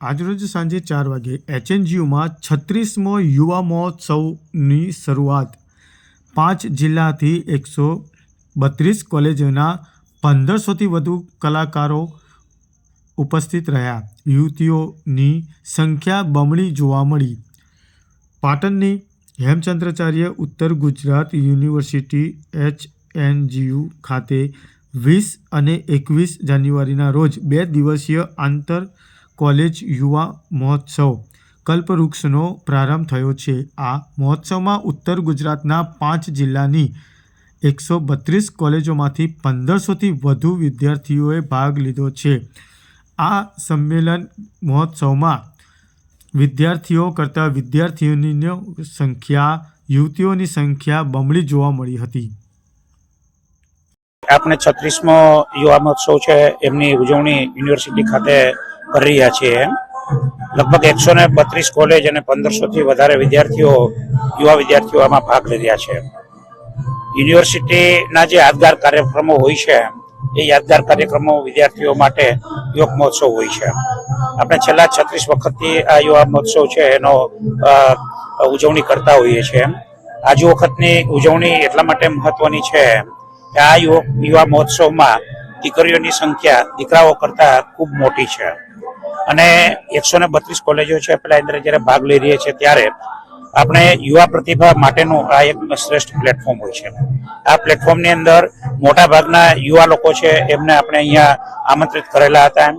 આજરોજ સાંજે ચાર વાગે એચએનજીયુમાં છત્રીસમો યુવા મહોત્સવની શરૂઆત. પાંચ જિલ્લાથી એકસો બત્રીસ કોલેજોના પંદરસોથી વધુ કલાકારો ઉપસ્થિત રહ્યા. યુવતીઓની સંખ્યા બમણી જોવા મળી. પાટણની Hemchandracharya Uttar Gujarat university H N ખાતે વીસ અને એકવીસ જાન્યુઆરીના રોજ બે દિવસીય આંતર કોલેજ યુવા મહોત્સવ કલ્પવૃક્ષનો પ્રારંભ થયો છે. આ મહોત્સવમાં ઉત્તર ગુજરાતના પાંચ જિલ્લાની એકસો બત્રીસ કોલેજોમાંથી પંદરસોથી વધુ વિદ્યાર્થીઓએ ભાગ લીધો છે. આ સંમેલન મહોત્સવમાં વિદ્યાર્થીઓ કરતાં વિદ્યાર્થીઓની સંખ્યા, યુવતીઓની સંખ્યા બમણી જોવા મળી હતી. આપણે છત્રીસમો યુવા મહોત્સવ છે. એમની ઉજવણી યુનિવર્સિટી ખાતે કરી રહ્યા છીએ લગભગ એકસો ને બત્રીસ કોલેજ અને પંદરસો થી વધારે વિદ્યાર્થીઓ યુવા વિદ્યાર્થીઓ આમાં ભાગ લઈ રહ્યા છે. યુનિવર્સિટીના જે યાદગાર કાર્યક્રમો હોય છે, એ યાદગાર કાર્યક્રમો વિદ્યાર્થીઓ માટે યુવક મહોત્સવ હોય છે. આપણે છેલ્લા છત્રીસ વખતથી આ યુવા મહોત્સવ છે, એનો ઉજવણી કરતા હોઈએ છીએ આજુ વખતની ઉજવણી એટલા માટે મહત્વની છે કે આ યુવા મહોત્સવમાં દીકરીઓની સંખ્યા દીકરાઓ કરતા ખૂબ મોટી છે. અને એકસો ને બત્રીસ કોલેજો છે, પેલા અંદર જ્યારે ભાગ લઈ રહી છે ત્યારે આપણે યુવા પ્રતિભા માટેનું આ એક શ્રેષ્ઠ પ્લેટફોર્મ હોય છે. આ પ્લેટફોર્મની અંદર મોટા ભાગના યુવા લોકો છે, એમને આપણે અહીંયા આમંત્રિત કરેલા હતા.